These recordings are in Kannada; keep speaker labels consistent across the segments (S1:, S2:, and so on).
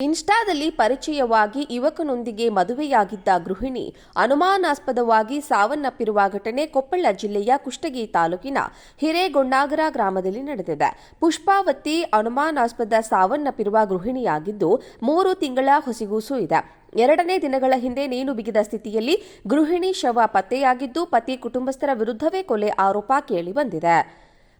S1: ಇನ್ಸ್ಟಾದಲ್ಲಿ ಪರಿಚಯವಾಗಿ ಯುವಕನೊಂದಿಗೆ ಮದುವೆಯಾಗಿದ್ದ ಗೃಹಿಣಿ ಅನುಮಾನಾಸ್ಪದವಾಗಿ ಸಾವನ್ನಪ್ಪಿರುವ ಘಟನೆ ಕೊಪ್ಪಳ ಜಿಲ್ಲೆಯ ಕುಷ್ಟಗಿ ತಾಲೂಕಿನ ಹಿರೇಗೊಂಡಾಗರ ಗ್ರಾಮದಲ್ಲಿ ನಡೆದಿದೆ. ಪುಷ್ಪಾವತಿ ಅನುಮಾನಾಸ್ಪದ ಸಾವನ್ನಪ್ಪಿರುವ ಗೃಹಿಣಿಯಾಗಿದ್ದು ಮೂರು ತಿಂಗಳ ಹೊಸಿಗೂಸು ಇದೆ. ಎರಡನೇ ದಿನಗಳ ಹಿಂದೆ ನೇಣು ಬಿಗಿದ ಸ್ಥಿತಿಯಲ್ಲಿ ಗೃಹಿಣಿ ಶವ ಪತ್ತೆಯಾಗಿದ್ದು ಪತಿ ಕುಟುಂಬಸ್ಥರ ವಿರುದ್ಧವೇ ಕೊಲೆ ಆರೋಪ ಕೇಳಿಬಂದಿದೆ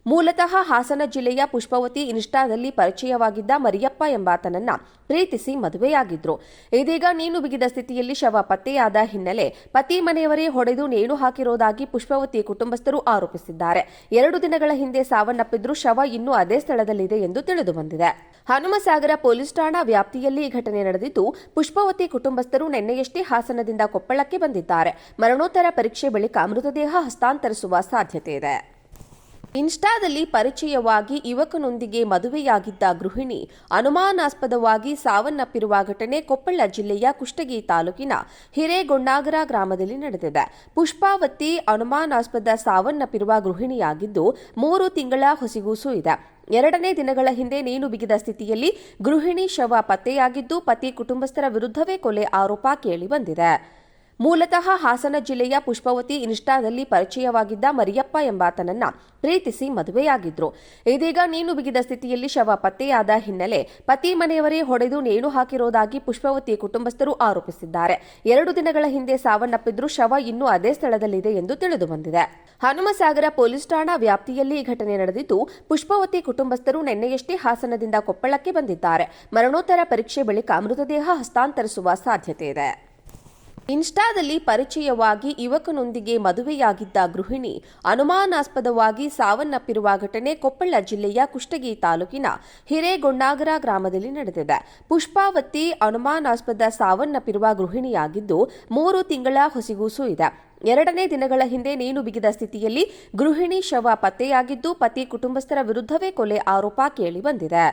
S1: ಮೂಲತಃ ಹಾಸನ ಜಿಲ್ಲೆಯ ಪುಷ್ಪವತಿ ಇನ್ಸ್ಟಾದಲ್ಲಿ ಪರಿಚಯವಾಗಿದ್ದ ಮರಿಯಪ್ಪ ಎಂಬಾತನನ್ನ ಪ್ರೀತಿಸಿ ಮದುವೆಯಾಗಿದ್ರು. ಇದೀಗ ನೀನು ಬಿಗಿದ ಸ್ಥಿತಿಯಲ್ಲಿ ಶವ ಪತ್ತೆಯಾದ ಹಿನ್ನೆಲೆ ಪತಿ ಮನೆಯವರೇ ಹೊಡೆದು ನೇಣು ಹಾಕಿರೋದಾಗಿ ಪುಷ್ಪವತಿ ಕುಟುಂಬಸ್ಥರು ಆರೋಪಿಸಿದ್ದಾರೆ. ಎರಡು ದಿನಗಳ ಹಿಂದೆ ಸಾವನ್ನಪ್ಪಿದ್ರು ಶವ ಇನ್ನೂ ಅದೇ ಸ್ಥಳದಲ್ಲಿದೆ ಎಂದು ತಿಳಿದು ಬಂದಿದೆ. ಹನುಮಸಾಗರ ಪೊಲೀಸ್ ಠಾಣಾ ವ್ಯಾಪ್ತಿಯಲ್ಲಿ ಈ ಘಟನೆ ನಡೆದಿದ್ದು, ಪುಷ್ಪವತಿ ಕುಟುಂಬಸ್ಥರು ನಿನ್ನೆಯಷ್ಟೇ ಹಾಸನದಿಂದ ಕೊಪ್ಪಳಕ್ಕೆ ಬಂದಿದ್ದಾರೆ. ಮರಣೋತ್ತರ ಪರೀಕ್ಷೆ ಬಳಿಕ ಮೃತದೇಹ ಹಸ್ತಾಂತರಿಸುವ ಸಾಧ್ಯತೆ ಇದೆ. ಇನ್ಸ್ಟಾದಲ್ಲಿ ಪರಿಚಯವಾಗಿ ಯುವಕನೊಂದಿಗೆ ಮದುವೆಯಾಗಿದ್ದ ಗೃಹಿಣಿ ಅನುಮಾನಾಸ್ಪದವಾಗಿ ಸಾವನ್ನಪ್ಪಿರುವ ಘಟನೆ ಕೊಪ್ಪಳ ಜಿಲ್ಲೆಯ ಕುಷ್ಟಗಿ ತಾಲೂಕಿನ ಹಿರೇಗೊಂಡಾಗರ ಗ್ರಾಮದಲ್ಲಿ ನಡೆದಿದೆ. ಪುಷ್ಪಾವತಿ ಅನುಮಾನಾಸ್ಪದ ಸಾವನ್ನಪ್ಪಿರುವ ಗೃಹಿಣಿಯಾಗಿದ್ದು ಮೂರು ತಿಂಗಳ ಹೊಸಿಗೂಸು ಇದೆ. ಎರಡನೇ ದಿನಗಳ ಹಿಂದೆ ನೇಣು ಬಿಗಿದ ಸ್ಥಿತಿಯಲ್ಲಿ ಗೃಹಿಣಿ ಶವ ಪತ್ತೆಯಾಗಿದ್ದು ಪತಿ ಕುಟುಂಬಸ್ಥರ ವಿರುದ್ಧವೇ ಕೊಲೆ ಆರೋಪ ಕೇಳಿಬಂದಿದೆ ಮೂಲತಃ ಹಾಸನ ಜಿಲ್ಲೆಯ ಪುಷ್ಪವತಿ ಇನ್ಸ್ಟಾದಲ್ಲಿ ಪರಿಚಯವಾಗಿದ್ದ ಮರಿಯಪ್ಪ ಎಂಬಾತನನ್ನ ಪ್ರೀತಿಸಿ ಮದುವೆಯಾಗಿದ್ರು. ಇದೀಗ ನೀನು ಬಿಗಿದ ಸ್ಥಿತಿಯಲ್ಲಿ ಶವ ಪತ್ತೆಯಾದ ಹಿನ್ನೆಲೆ ಪತಿ ಮನೆಯವರೇ ಹೊಡೆದು ನೇಣು ಹಾಕಿರೋದಾಗಿ ಪುಷ್ಪವತಿ ಕುಟುಂಬಸ್ಥರು ಆರೋಪಿಸಿದ್ದಾರೆ. ಎರಡು ದಿನಗಳ ಹಿಂದೆ ಸಾವನ್ನಪ್ಪಿದ್ರು ಶವ ಇನ್ನೂ ಅದೇ ಸ್ಥಳದಲ್ಲಿದೆ ಎಂದು ತಿಳಿದು ಬಂದಿದೆ. ಹನುಮಸಾಗರ ಪೊಲೀಸ್ ಠಾಣಾ ವ್ಯಾಪ್ತಿಯಲ್ಲಿ ಈ ಘಟನೆ ನಡೆದಿದ್ದು, ಪುಷ್ಪವತಿ ಕುಟುಂಬಸ್ಥರು ನಿನ್ನೆಯಷ್ಟೇ ಹಾಸನದಿಂದ ಕೊಪ್ಪಳಕ್ಕೆ ಬಂದಿದ್ದಾರೆ. ಮರಣೋತ್ತರ ಪರೀಕ್ಷೆ ಬಳಿಕ ಮೃತದೇಹ ಹಸ್ತಾಂತರಿಸುವ ಸಾಧ್ಯತೆ ಇದೆ. ಇನ್ಸ್ಟಾದಲ್ಲಿ ಪರಿಚಯವಾಗಿ ಯುವಕನೊಂದಿಗೆ ಮದುವೆಯಾಗಿದ್ದ ಗೃಹಿಣಿ ಅನುಮಾನಾಸ್ಪದವಾಗಿ ಸಾವನ್ನಪ್ಪಿರುವ ಘಟನೆ ಕೊಪ್ಪಳ ಜಿಲ್ಲೆಯ ಕುಷ್ಟಗಿ ತಾಲೂಕಿನ ಹಿರೇಗೊಂಡಾಗರ ಗ್ರಾಮದಲ್ಲಿ ನಡೆದಿದೆ. ಪುಷ್ಪಾವತಿ ಅನುಮಾನಾಸ್ಪದ ಸಾವನ್ನಪ್ಪಿರುವ ಗೃಹಿಣಿಯಾಗಿದ್ದು ಮೂರು ತಿಂಗಳ ಹೊಸಿಗೂಸು ಇದೆ. ಎರಡನೇ ದಿನಗಳ ಹಿಂದೆ ನೇಣು ಬಿಗಿದ ಸ್ಥಿತಿಯಲ್ಲಿ ಗೃಹಿಣಿ ಶವ ಪತ್ತೆಯಾಗಿದ್ದು ಪತಿ ಕುಟುಂಬಸ್ಥರ ವಿರುದ್ಧವೇ ಕೊಲೆ ಆರೋಪ ಕೇಳಿಬಂದಿದೆ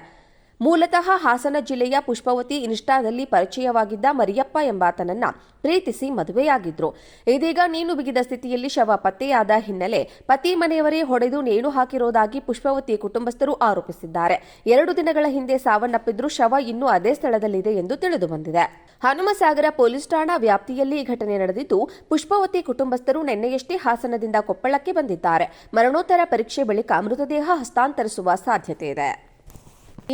S1: ಮೂಲತಃ ಹಾಸನ ಜಿಲ್ಲೆಯ ಪುಷ್ಪವತಿ ಇನ್ಸ್ಟಾದಲ್ಲಿ ಪರಿಚಯವಾಗಿದ್ದ ಮರಿಯಪ್ಪ ಎಂಬಾತನನ್ನ ಪ್ರೀತಿಸಿ ಮದುವೆಯಾಗಿದ್ರು. ಇದೀಗ ನೀನು ಬಿಗಿದ ಸ್ಥಿತಿಯಲ್ಲಿ ಶವ ಪತ್ತೆಯಾದ ಹಿನ್ನೆಲೆ ಪತಿ ಮನೆಯವರೇ ಹೊಡೆದು ನೇಣು ಹಾಕಿರೋದಾಗಿ ಪುಷ್ಪವತಿ ಕುಟುಂಬಸ್ಥರು ಆರೋಪಿಸಿದ್ದಾರೆ. ಎರಡು ದಿನಗಳ ಹಿಂದೆ ಸಾವನ್ನಪ್ಪಿದ್ರು ಶವ ಇನ್ನೂ ಅದೇ ಸ್ಥಳದಲ್ಲಿದೆ ಎಂದು ತಿಳಿದು ಬಂದಿದೆ. ಹನುಮಸಾಗರ ಪೊಲೀಸ್ ಠಾಣಾ ವ್ಯಾಪ್ತಿಯಲ್ಲಿ ಈ ಘಟನೆ ನಡೆದಿದ್ದು, ಪುಷ್ಪವತಿ ಕುಟುಂಬಸ್ಥರು ನಿನ್ನೆಯಷ್ಟೇ ಹಾಸನದಿಂದ ಕೊಪ್ಪಳಕ್ಕೆ ಬಂದಿದ್ದಾರೆ. ಮರಣೋತ್ತರ ಪರೀಕ್ಷೆ ಬಳಿಕ ಮೃತದೇಹ ಹಸ್ತಾಂತರಿಸುವ ಸಾಧ್ಯತೆ ಇದೆ.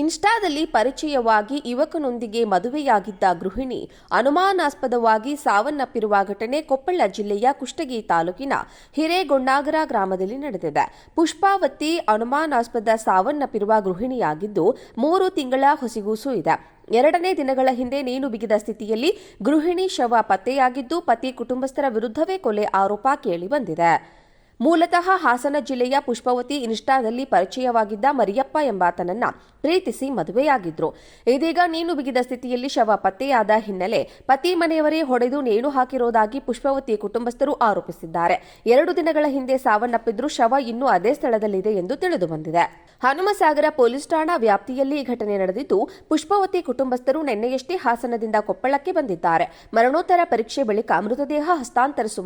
S1: ಇನ್ಸ್ಟಾದಲ್ಲಿ ಪರಿಚಯವಾಗಿ ಯುವಕನೊಂದಿಗೆ ಮದುವೆಯಾಗಿದ್ದ ಗೃಹಿಣಿ ಅನುಮಾನಾಸ್ಪದವಾಗಿ ಸಾವನ್ನಪ್ಪಿರುವ ಘಟನೆ ಕೊಪ್ಪಳ ಜಿಲ್ಲೆಯ ಕುಷ್ಟಗಿ ತಾಲೂಕಿನ ಹಿರೇಗೊಂಡಾಗರ ಗ್ರಾಮದಲ್ಲಿ ನಡೆದಿದೆ. ಪುಷ್ಪಾವತಿ ಅನುಮಾನಾಸ್ಪದ ಸಾವನ್ನಪ್ಪಿರುವ ಗೃಹಿಣಿಯಾಗಿದ್ದು ಮೂರು ತಿಂಗಳ ಹೊಸಿಗೂಸು ಇದೆ. ಎರಡನೇ ದಿನಗಳ ಹಿಂದೆ ನೇಣು ಬಿಗಿದ ಸ್ಥಿತಿಯಲ್ಲಿ ಗೃಹಿಣಿ ಶವ ಪತ್ತೆಯಾಗಿದ್ದು ಪತಿ ಕುಟುಂಬಸ್ಥರ ವಿರುದ್ಧವೇ ಕೊಲೆ ಆರೋಪ ಕೇಳಿಬಂದಿದೆ ಮೂಲತಃ ಹಾಸನ ಜಿಲ್ಲೆಯ ಪುಷ್ಪವತಿ ಇನ್ಸ್ಟಾದಲ್ಲಿ ಪರಿಚಯವಾಗಿದ್ದ ಮರಿಯಪ್ಪ ಎಂಬಾತನನ್ನ ಪ್ರೀತಿಸಿ ಮದುವೆಯಾಗಿದ್ರು. ಇದೀಗ ನೀನು ಬಿಗಿದ ಸ್ಥಿತಿಯಲ್ಲಿ ಶವ ಪತ್ತೆಯಾದ ಹಿನ್ನೆಲೆ ಪತಿ ಮನೆಯವರೇ ಹೊಡೆದು ನೇಣು ಹಾಕಿರೋದಾಗಿ ಪುಷ್ಪವತಿ ಕುಟುಂಬಸ್ಥರು ಆರೋಪಿಸಿದ್ದಾರೆ. ಎರಡು ದಿನಗಳ ಹಿಂದೆ ಸಾವನ್ನಪ್ಪಿದ್ರು ಶವ ಇನ್ನೂ ಅದೇ ಸ್ಥಳದಲ್ಲಿದೆ ಎಂದು ತಿಳಿದು ಬಂದಿದೆ. ಹನುಮಸಾಗರ ಪೊಲೀಸ್ ಠಾಣಾ ವ್ಯಾಪ್ತಿಯಲ್ಲಿ ಈ ಘಟನೆ ನಡೆದಿದ್ದು, ಪುಷ್ಪವತಿ ಕುಟುಂಬಸ್ಥರು ನಿನ್ನೆಯಷ್ಟೇ ಹಾಸನದಿಂದ ಕೊಪ್ಪಳಕ್ಕೆ ಬಂದಿದ್ದಾರೆ. ಮರಣೋತ್ತರ ಪರೀಕ್ಷೆ ಬಳಿಕ ಮೃತದೇಹ ಹಸ್ತಾಂತರಿಸುವ